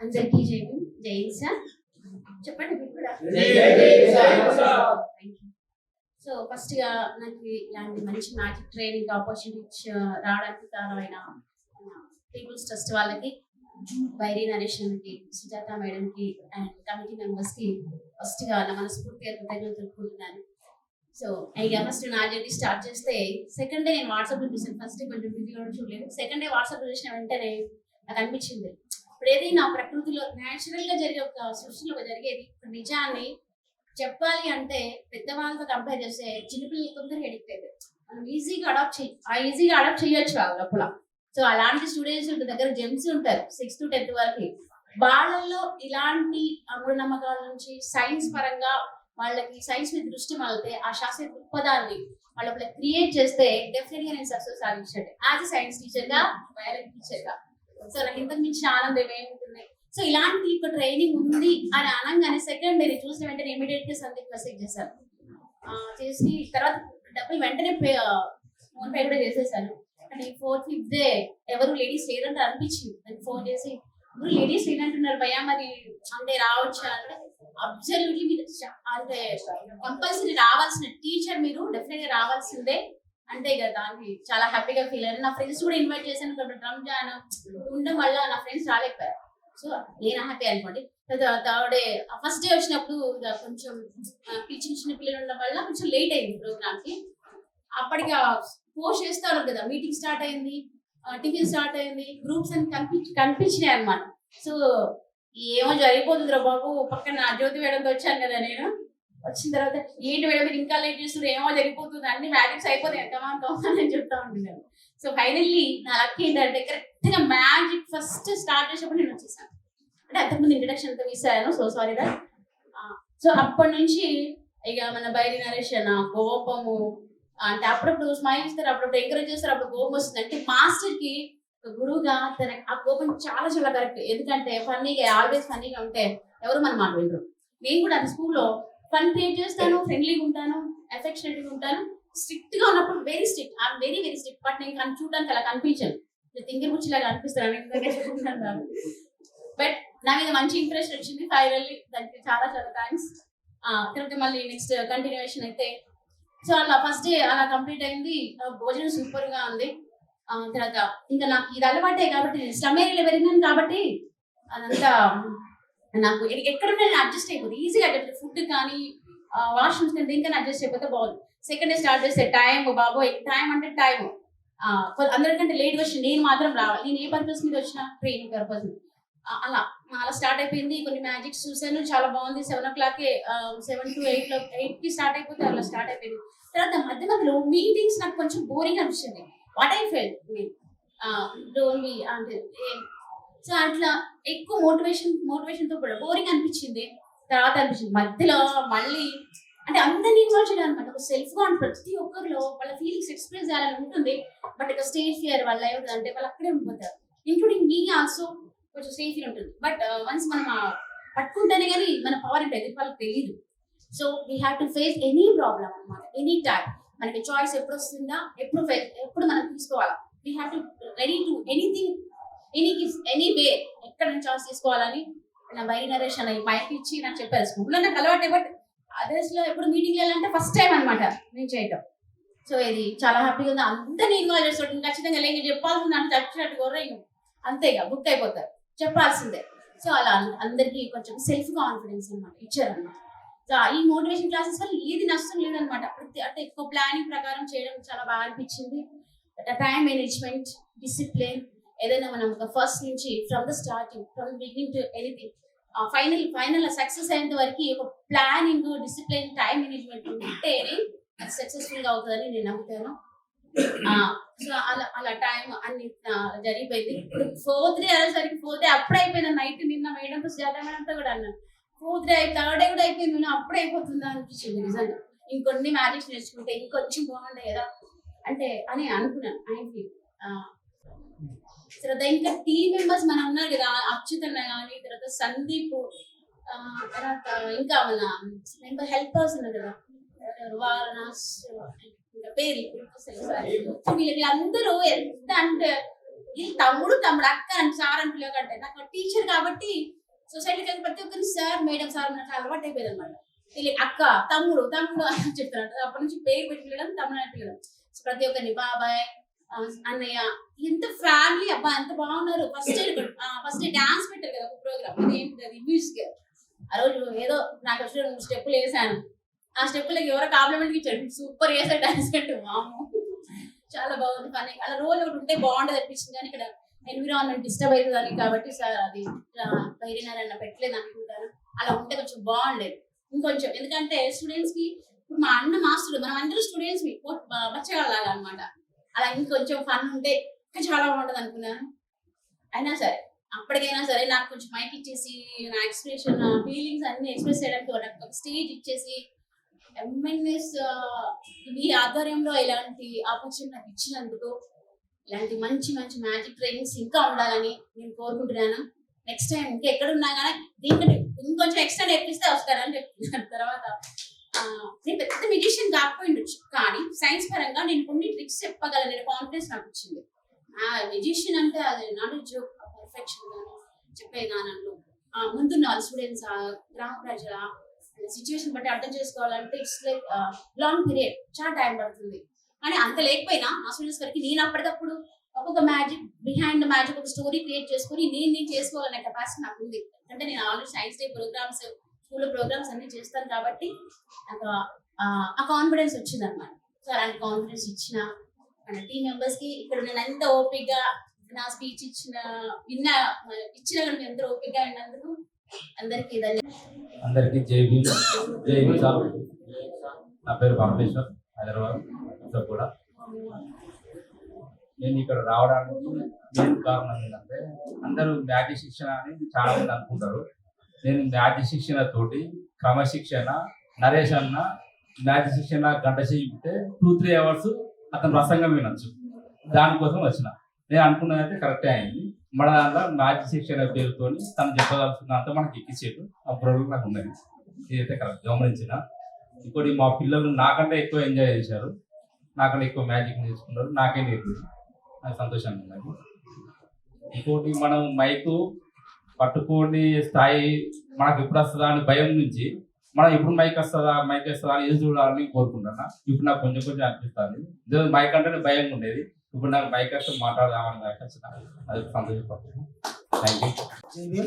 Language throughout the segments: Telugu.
అందరికీ జై భీమ్, జై సార్ చెప్పండి మీరు కూడా. సో ఫస్ట్గా నాకు ఇలాంటి మంచి మ్యాజిక్ ట్రైనింగ్ ఆపర్చునిటీ రావడానికి కారణమైన పీపుల్స్ ట్రస్ట్ వాళ్ళకి బైరీ నరేష్కి సుజాత మేడం కి అండ్ కమిటీ మెంబర్స్కి ఫస్ట్గా నా మనస్ఫూర్తిగా కృతజ్ఞతలు తెలుపుకుంటున్నాను. సో ఇక ఫస్ట్ నా జర్నీ స్టార్ట్ చేస్తే సెకండ్ డే నేను వాట్సాప్లో చూసాను ఫస్ట్ కొంచెం బిజీగా ఉండడం చూడలేదు. సెకండ్ డే వాట్సాప్లో చూసిన వెంటనే నాకు అనిపించింది. ఇప్పుడు ఏదైనా ప్రకృతిలో న్యాచురల్గా జరిగే ఒక సృష్టిలో జరిగేది ఒక నిజాన్ని చెప్పాలి అంటే పెద్దవాళ్ళతో కంపేర్ చేస్తే చిన్నపిల్లలు తొందరగా ఎడిక్ట్ అవుతారు మనం ఈజీగా అడాప్ట్ చేయ ఈజీగా అడాప్ట్ చేయొచ్చు లోపల. సో అలాంటి స్టూడెంట్స్ దగ్గర జెమ్స్ ఉంటారు సిక్స్త్ టు టెన్త్ వరకు. వాళ్ళల్లో ఇలాంటి మూఢనమ్మకాల నుంచి సైన్స్ పరంగా వాళ్ళకి సైన్స్ మీద దృష్టి మళ్ళితే ఆ శాస్త్రీయ దృక్పథాన్ని వాళ్ళ క్రియేట్ చేస్తే డెఫినెట్గా నేను సక్సెస్ సాధించండి. యాజ్ అ సైన్స్ టీచర్గా బయాలజీ టీచర్గా. సో నాకు ఇంతకు మించిన ఆనందం ఏముంటుంది సో ఇలాంటి ఒక ట్రైనింగ్ ఉంది అని అనగానే సెకండ్ డే చూసిన వెంటనే ఇమీడియట్గా సందీప్ మెసేజ్ చేశాను చేసి తర్వాత డబ్బులు వెంటనే ఫోన్ పే కూడా చేసేసాను అంటే ఫోర్త్ ఫిఫ్త్ డే ఎవరు లేడీస్ లేరంటే అనిపించింది. దానికి ఫోన్ చేసి ఎవరు లేడీస్ లేదంటున్నారు భయ మరి అంటే రావచ్చా? అంటే అబ్జల్యూట్లీ మీరు అంటే కంపల్సరీ రావాల్సిన టీచర్ మీరు డెఫినెట్గా రావాల్సిందే. అంటే ఇక దానికి చాలా హ్యాపీగా ఫీల్ అయ్యాను నా ఫ్రెండ్స్ కూడా ఇన్వైట్ చేశాను కాబట్టి రంజాన్ ఉండడం వల్ల నా ఫ్రెండ్స్ రాలేకపోయారు. సో నేను హ్యాపీ అనుకోండి. థర్డ్ డే ఫస్ట్ డే వచ్చినప్పుడు ఇక కొంచెం ఆ, చిన్న చిన్న పిల్లలు ఉండడం వల్ల కొంచెం లేట్ అయింది ప్రోగ్రామ్కి అప్పటికి పోస్ట్ చేస్తారు కదా మీటింగ్ స్టార్ట్ అయింది టిఫిన్ స్టార్ట్ అయింది గ్రూప్స్ అని కనిపించి కనిపించినాయి అనమాట సో ఏమో జరిగిపోతుంది రా బాబు పక్కన జ్యోతి వేయడంతో వచ్చాను కదా నేను. వచ్చిన తర్వాత ఏంటి మేడం మీరు ఇంకా లేట్ చేస్తున్నారు? ఏమో జరిగిపోతుంది. అన్ని మ్యాజిక్స్ అయిపోతాయి. కమాన్ కమాన్ అని చెప్తా ఉంటున్నాను. సో ఫైనల్లీ నా లక్ ఏంటంటే కరెక్ట్గా మ్యాజిక్ ఫస్ట్ స్టార్ట్ చేసినప్పుడు నేను వచ్చేసాను. అంటే అంతకుముందు ఇంట్రడక్షన్ అంతా మిస్ సో సారీ దా సో అప్పటి నుంచి ఇక మన బయలు నరేష్ అన్న కోపము అంటే అప్పుడప్పుడు స్మైల్ ఇస్తారు అప్పుడప్పుడు ఎంకరేజ్ చేస్తారు అప్పుడు కోపం వస్తుంది. అంటే మాస్టర్కి ఒక గురువుగా తన ఆ కోపం చాలా చాలా కరెక్ట్ ఎందుకంటే ఫన్నీగా ఆల్వేస్ ఫన్నీగా ఉంటే ఎవరు మన మాట వినరు. నేను కూడా అది స్కూల్లో ఫన్ క్రియేట్ చేస్తాను ఫ్రెండ్లీగా ఉంటాను అఫెక్షనేట్గా ఉంటాను. స్ట్రిక్ట్గా ఉన్నప్పుడు very strict I'm very very strict but నేను చూడడానికి అలా కనిపించాను. తింగి ముచ్చిలాగా అనిపిస్తాను. బట్ నా మీద మంచి ఇంప్రెషన్ వచ్చింది ఫైనల్లీ దానికి చాలా చాలా థ్యాంక్స్ తర్వాత మళ్ళీ నెక్స్ట్ కంటిన్యూషన్ అయితే. సో అలా ఫస్ట్ డే అలా కంప్లీట్ అయింది. భోజనం సూపర్గా ఉంది. తర్వాత ఇంకా నాకు ఇది అలవాటే కాబట్టి ఏరియాలో పెరిగినాను కాబట్టి అదంతా నాకు ఎ- ఎక్కడ నేను అడ్జస్ట్ అయిపోతుంది ఈజీగా అడ్జస్ట్ ఫుడ్ కానీ వాష్రూమ్స్ కానీ దేనికైనా అడ్జస్ట్ అయిపోతే బాగుంది సెకండ్ డే స్టార్ట్ చేస్తే టైం బాబో టైం అంటే టైం అందరికంటే లేట్ వచ్చి నేను మాత్రం రావాలి. నేను ఏ పర్పస్ మీద వచ్చిన ట్రైనింగ్ పర్పస్ అలా. అలా స్టార్ట్ అయిపోయింది. కొన్ని మ్యాజిక్స్ చూసాను చాలా బాగుంది. Seven o'clock seven to ఎయిట్లో ఎయిట్కి స్టార్ట్ అయిపోతే అలా స్టార్ట్ అయిపోయింది. తర్వాత మధ్య మధ్యలో మీటింగ్స్ నాకు కొంచెం బోరింగ్ అనిపించింది. వాట్ ఐ ఫెల్ డోంట్ అంటే సో అట్లా ఎక్కువ మోటివేషన్ మోటివేషన్తో కూడా బోరింగ్ అనిపించింది. తర్వాత అనిపించింది. మధ్యలో మళ్ళీ అంటే అందరినీ ఇన్వాల్వ్ చేయడం అనమాట ఒక సెల్ఫ్గా ప్రతి ఒక్కరిలో వాళ్ళ ఫీలింగ్స్ ఎక్స్ప్రెస్ చేయాలని ఉంటుంది. బట్ ఇక స్టేజ్ ఫియర్ వల్ల ఏమవుతుంది అంటే వాళ్ళు అక్కడే ఉండిపోతారు. ఇంక్లూడింగ్ మీ ఆల్సో కొంచెం సేఫ్ ఫీల్ ఉంటుంది. బట్ వన్స్ uh, మనం uh, పట్టుకుంటేనే కానీ మన పవర్ అంటే ఎదుటి వాళ్ళకి తెలియదు so we have to face any problem అనమాట ఎనీ టైం మనకి చాయిస్ ఎప్పుడు వస్తుందా? ఎప్పుడు ఫేస్ ఎప్పుడు మనం తీసుకోవాలా? We have to ready to anything any any way ఎక్కడ చాయిస్ తీసుకోవాలని నా బై నరేష్ అయ్యి మైక్ ఇచ్చి నాకు చెప్పారు. స్కూల్లో నాకు అలవాటే బట్ అదర్స్లో ఎప్పుడు మీటింగ్ వెళ్ళాలంటే ఫస్ట్ టైం అనమాట నేను చేయటం. సో ఇది చాలా హ్యాపీగా ఉంది. అందరినీ ఇన్వాల్వ్ చేస్తాడు ఖచ్చితంగా లేదు చెప్పాల్సింది అంటే చచ్చినట్టు గొర్రెయ్యం అంతే ఇక బుక్ అయిపోతారు. చెప్పాల్సిందే. సో అలా అందరికీ కొంచెం సెల్ఫ్ కాన్ఫిడెన్స్ అనమాట ఇచ్చారనమాట సో ఈ మోటివేషన్ క్లాసెస్ వల్ల ఏది నష్టం లేదనమాట ప్రతి అంటే ఎక్కువ ప్లానింగ్ ప్రకారం చేయడం చాలా బాగా అనిపించింది. టైం మేనేజ్మెంట్ డిసిప్లిన్ ఏదైనా మనం ఫస్ట్ నుంచి from the starting from beginning to anything final final success అయ్యేంత వరకు ఒక ప్లానింగ్ డిసిప్లిన్ టైం మేనేజ్మెంట్ ఉంటేనే అది సక్సెస్ఫుల్గా అవుతుందని నేను నమ్ముతాను. సో అలా అలా టైం అన్ని జరిగిపోయింది. ఇప్పుడు ఫోర్త్ డే అయ్యేసరికి ఫోర్త్ డే అప్పుడే అయిపోయింది. నైట్ నిన్న మేడం జాతర మేడంతో కూడా అన్నాను ఫోర్త్ డే థర్డ్ డే కూడా అయిపోయింది. నేను అప్పుడే అయిపోతుందా అనిపించింది నిజంగా. ఇంకొన్ని మ్యారేజ్ నేర్చుకుంటే ఇంకొంచెం బాగుండే కదా. అంటే అని అనుకున్నాను. ఆయనకి తర్వాత ఇంకా టీమ్ మెంబర్స్ మన ఉన్నారు కదా అచ్యుతన్న కానీ తర్వాత సందీప్ తర్వాత ఇంకా మన ఇంకా హెల్పర్స్ ఉన్నారు కదా. వారణాస్ ఇంకా పేరు వీళ్ళకి అందరూ ఎంత అంటే ఈ తమ్ముడు తమ్ముడు అక్క అని సార్ అని పిలవకంటే నాకు టీచర్ కాబట్టి సొసైటీకి వెళ్ళి ప్రతి ఒక్కరిని సార్ మేడం సార్ అన్నట్టు అలవాటు అయిపోయింది అనమాట అక్క తమ్ముడు తమ్ముడు అని చెప్తాను అప్పటి నుంచి పేరు పెట్టి పిలవడం తమ్ముడు అని పిలవడం. ప్రతి ఒక్కరిని బాబాయ్ అన్నయ్య ఎంత ఫ్యామిలీ అబ్బా ఎంత బాగున్నారు. ఫస్ట్ ఫస్ట్ డాన్స్ పెట్టారు కదా ఒక ప్రోగ్రామ్ ఇదేంటి అది? మ్యూజిక్ ఆ రోజు ఏదో నాకు వచ్చిన స్టెప్పులు వేసాను. ఆ స్టెప్పులకి ఎవరో కాంప్లిమెంట్ ఇచ్చాడు సూపర్ వేసాడు డాన్స్ అంటే మాము చాలా బాగుంది కానీ అలా రోజు ఒకటి ఉంటే బాగుండదు అనిపించింది. కానీ ఇక్కడ ఎన్విరాన్మెంట్ డిస్టర్బ్ అవుతుందని కాబట్టి సార్ అది బయలునారన్న పెట్టలేదు అనుకుంటాను. అలా ఉంటే కొంచెం బాగుండేది. ఇంకొంచెం ఎందుకంటే స్టూడెంట్స్కి ఇప్పుడు మా అన్న మాస్టర్ మనం అందరూ స్టూడెంట్స్ బచ్చగాళ్ళలాగా అనమాట అలా ఇంకొంచెం ఫన్ ఉంటే ఇంకా చాలా బాగుంటది అనుకున్నాను అయినా సరే అప్పటికైనా సరే నాకు కొంచెం మైక్ ఇచ్చేసి నా ఎక్స్ప్రెషన్ నా ఫీలింగ్స్ అన్ని ఎక్స్ప్రెస్ చేయడానికి ఒక- ఒక స్టేజ్ ఇచ్చేసి ఎంఎన్ఎస్ మీ ఆధ్వర్యంలో ఇలాంటి ఆపర్చునిటీ నాకు ఇచ్చినందుకు ఇలాంటి మంచి మంచి మ్యాజిక్ ట్రైనింగ్స్ ఇంకా ఉండాలని నేను కోరుకుంటున్నాను. నెక్స్ట్ టైం ఇంకా ఎక్కడ ఉన్నా కానీ దీనికంటే ఇంకొంచెం ఎక్స్ట్రా నేర్పిస్తే వస్తారని చెప్తున్నాను. తర్వాత మ్యూజిషియన్ కాకపోయిండొచ్చు కానీ సైన్స్ పరంగా నేను కొన్ని ట్రిక్స్ చెప్పగలనే. కాన్ఫిడెన్స్ నాకు వచ్చింది ఆ మెజిషియన్ అంటే అది నాలెడ్జ్ పర్ఫెక్షన్ కానీ చెప్పే గానంలో. ఆ, ముందున్న స్టూడెంట్స్ గ్రామ ప్రజల సిచ్యువేషన్ బట్టి అర్థం చేసుకోవాలంటే ఇట్స్ లైక్ లాంగ్ పీరియడ్ చాలా టైం పడుతుంది. కానీ అంత లేకపోయినా నా స్టూడెంట్స్ వరకు నేను అప్పటికప్పుడు ఒక్కొక్క మ్యాజిక్ బిహైండ్ మ్యాజిక్ ఒక స్టోరీ క్రియేట్ చేసుకొని నేను నేను చేసుకోవాలనే కెపాసిటీ నాకు ఉంది అంటే నేను ఆల్రెడీ సైన్స్ డే ప్రోగ్రామ్స్ స్కూల్లో ప్రోగ్రామ్స్ అన్ని చేస్తాను కాబట్టి నాకు ఆ- కాన్ఫిడెన్స్ వచ్చింది అనమాట సో అలాంటి కాన్ఫిడెన్స్ ఇచ్చిన మన టీం మెంబర్స్కి ఇక్కడ నేను ఎంత ఓపికగా నా స్పీచ్ ఇచ్చిన విన్న ఇచ్చిన కూడా మీరు ఎంతో ఓపికగా విన్నందుకు అందరికీ అందరికీ జై భీమ్. జై విశాల్ నా పేరు పరమేశ్వర్ హైదరాబాద్ కూడా. నేను ఇక్కడ రావడానికి మెయిన్ కారణం ఏంటంటే అందరూ మ్యాజిక్ శిక్షణ అని చాలా మంది అనుకుంటారు. నేను మ్యాజిక్ శిక్షణ తోటి క్రమశిక్షణ నరేష్ అన్న మ్యాథ్స్ శిక్షణ గంట చేయితే టూ త్రీ అవర్స్ అతను ప్రసంగం వినొచ్చు. దానికోసం వచ్చిన. నేను అనుకున్నది అయితే కరెక్టే అయింది. మన దాంట్లో మ్యాజిక్ శిక్షణ పేరుతో తను చెప్పదలుచుకున్నంత మనకి ఎక్కిచ్చేటు ఆ ప్రోగ్రామ్ నాకు ఉన్నది. ఇదైతే కరెక్ట్ గమనించిన. ఇంకోటి మా పిల్లలు నాకంటే ఎక్కువ ఎంజాయ్ చేశారు. నాకంటే ఎక్కువ మ్యాజిక్ నేర్చుకున్నారు నాకే నేర్పింది నాకు సంతోషంగా ఉన్నది. ఇంకోటి మనం మైకు పట్టుకోని స్థాయి మనకు ఎప్పుడు వస్తుందా అని భయం నుంచి మనం ఎప్పుడు మైక్ వస్తుందా మైక్ వస్తుందా అని ఎదురు చూడాలని కోరుకుంటున్నా. ఇప్పుడు నాకు కొంచెం కొంచెం అనిపిస్తుంది. మైక్ అంటే భయం ఉండేది. ఇప్పుడు నాకు మైక్ వస్తే మాట్లాడదామని నాకు వచ్చిన అది సంతోషపడుతుంది థ్యాంక్ యూ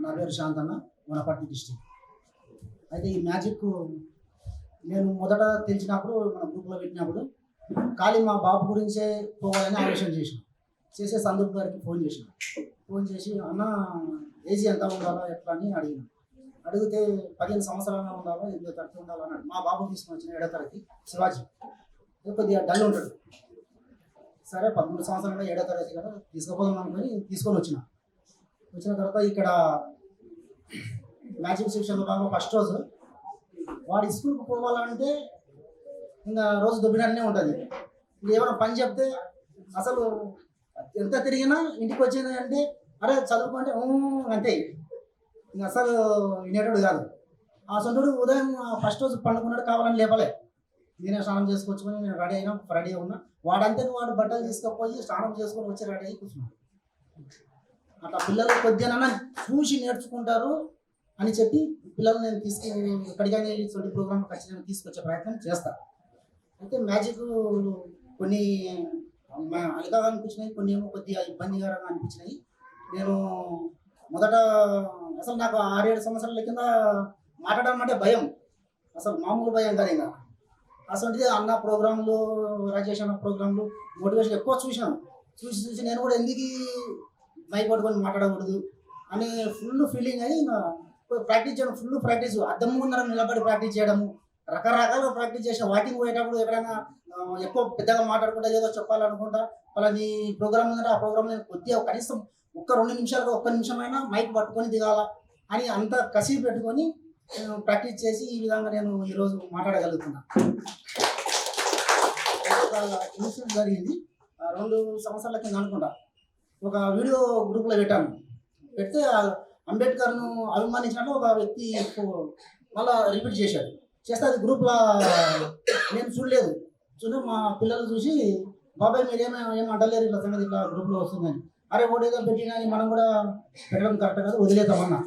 నా పేరు శాంతన్న వనపర్తి డిస్టిక్ అయితే ఈ మ్యాజిక్ నేను మొదట తెలిసినప్పుడు మన గ్రూప్లో పెట్టినప్పుడు ఖాళీ మా బాబు గురించే పోవాలని ఆలోచన చేసిన. చేసే సందర్భ గారికి ఫోన్ చేసిన. ఫోన్ చేసి అన్న ఏజీ ఎంత ఉండాలా ఎట్లా? అని అడిగిన. అడిగితే పదిహేను సంవత్సరాలు ఉండాలా ఎనిమిదో తరగతి ఉండాలా అన్నాడు మా బాబు తీసుకుని వచ్చిన ఏడో తరగతి శివాజీ. కొద్దిగా డల్ ఉంటాడు. సరే పదమూడు సంవత్సరాలు ఏడో తరగతి కదా తీసుకుపోదాం అనుకుని తీసుకొని వచ్చిన. వచ్చిన తర్వాత ఇక్కడ మ్యాజిక్ సెక్షన్లో బాగా ఫస్ట్ రోజు వాడి స్కూల్కి పోవాలంటే ఇంకా రోజు దొబ్బినట్టే ఉంటుంది. ఇంకా ఏమైనా పని చెప్తే అసలు ఎంత తిరిగినా ఇంటికి వచ్చింది అంటే అరే చదువుకుంటే ఊ అంతే. ఇంక అసలు వినేటోడు కాదు. ఆ సొంతుడు ఉదయం ఫస్ట్ రోజు పండుకున్నాడు కావాలని లేపలే. నేనే స్నానం చేసుకొచ్చుకొని నేను రెడీ అయినా రెడీ ఉన్నా. వాడంతే వాడు బట్టలు తీసుకుపోయి స్నానం చేసుకొని వచ్చి రెడీ అయ్యి కూర్చున్నాడు. అట్లా పిల్లలు కొద్దిగా చూసి నేర్చుకుంటారు అని చెప్పి పిల్లలు నేను తీసుకు ఎక్కడికైనా ఇటువంటి ప్రోగ్రామ్ ఖచ్చితంగా తీసుకొచ్చే ప్రయత్నం చేస్తా. అయితే మ్యాజిక్ కొన్ని అలగా అనిపించినాయి కొన్ని ఏమో కొద్దిగా ఇబ్బందికరంగా అనిపించినాయి. నేను మొదట అసలు నాకు ఆరేడు సంవత్సరాల కింద మాట్లాడడం అంటే భయం. అసలు మామూలు భయం కాదు ఇంకా. అసలు అన్న ప్రోగ్రాంలు రాజేష్ అన్న ప్రోగ్రాంలు మోటివేషన్ ఎక్కువ చూశాను. చూసి చూసి నేను కూడా ఎందుకు మైక్ పట్టుకొని మాట్లాడకూడదు అని ఫుల్ ఫీలింగ్ అయ్యి ఇంకా ప్రాక్టీస్ చేయడం ఫుల్ ప్రాక్టీస్. అద్దం ముందర నిలబడి ప్రాక్టీస్ చేయడము రకరకాలుగా ప్రాక్టీస్ చేసిన వాకింగ్ పోయేటప్పుడు ఎక్కడైనా ఎక్కువ పెద్దగా మాట్లాడుకుంటా ఏదో చెప్పాలనుకుంటా వాళ్ళని ప్రోగ్రామ్ ఉందంటే ఆ ప్రోగ్రామ్ నేను కొద్దిగా కనీసం ఒక్క రెండు నిమిషాలు ఒక్క నిమిషమైనా మైక్ పట్టుకొని దిగాల అని అంత కసి పెట్టుకొని నేను ప్రాక్టీస్ చేసి ఈ విధంగా నేను ఈరోజు మాట్లాడగలుగుతున్నా. ఇన్సిడెంట్ జరిగింది. ఆ, రెండు సంవత్సరాల కింద అనుకుంటా. ఒక వీడియో గ్రూప్లో పెట్టాను. పెడితే అంబేద్కర్ను అభిమానించినట్టు ఒక వ్యక్తి మళ్ళీ రిపీట్ చేశాడు. చేస్తే అది గ్రూప్లో నేను చూడలేదు. చూడ మా పిల్లలు చూసి బాబాయ్ మీరేమో ఏం అంటలేరు ఇట్లా సంగతి ఇట్లా గ్రూప్లో వస్తుందని. అరే ఒకటి ఏదో పెట్టినా మనం కూడా పెట్టడం కరెక్ట్ కాదు వదిలేద్దామన్నా.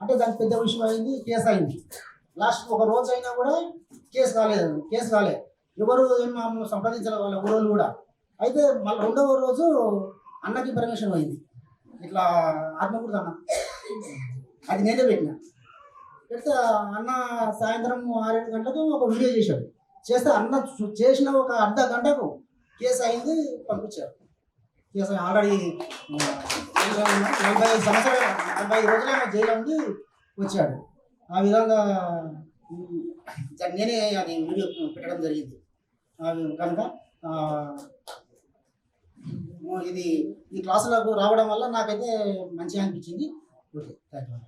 అంటే దానికి పెద్ద విషయం అయింది కేసు అయింది. లాస్ట్ ఒక రోజు అయినా కూడా కేసు కాలేదు కేసు కాలేదు ఎవరు మమ్మల్ని సంప్రదించాలి వాళ్ళ ఊరోళ్ళు కూడా. అయితే మళ్ళీ రెండవ రోజు అన్నకి పర్మిషన్ అయింది ఇట్లా ఆత్మకూడదు అన్న. అది నేనే పెట్టిన. పెడితే అన్న సాయంత్రం ఆరేడు గంటలకు ఒక వీడియో చేశాడు. చేస్తే అన్న చేసిన ఒక అర్ధ గంటకు కేసు అయింది పంపించారు. కేసు ఆల్రెడీ నలభై ఐదు సంవత్సరాలు నలభై ఐదు రోజులు జైలు ఉంది వచ్చాడు. ఆ విధంగా నేనే అది వీడియో పెట్టడం జరిగింది. అది కనుక ఇది ఈ క్లాసులకు రావడం వల్ల నాకైతే మంచిగా అనిపించింది. Okay thank you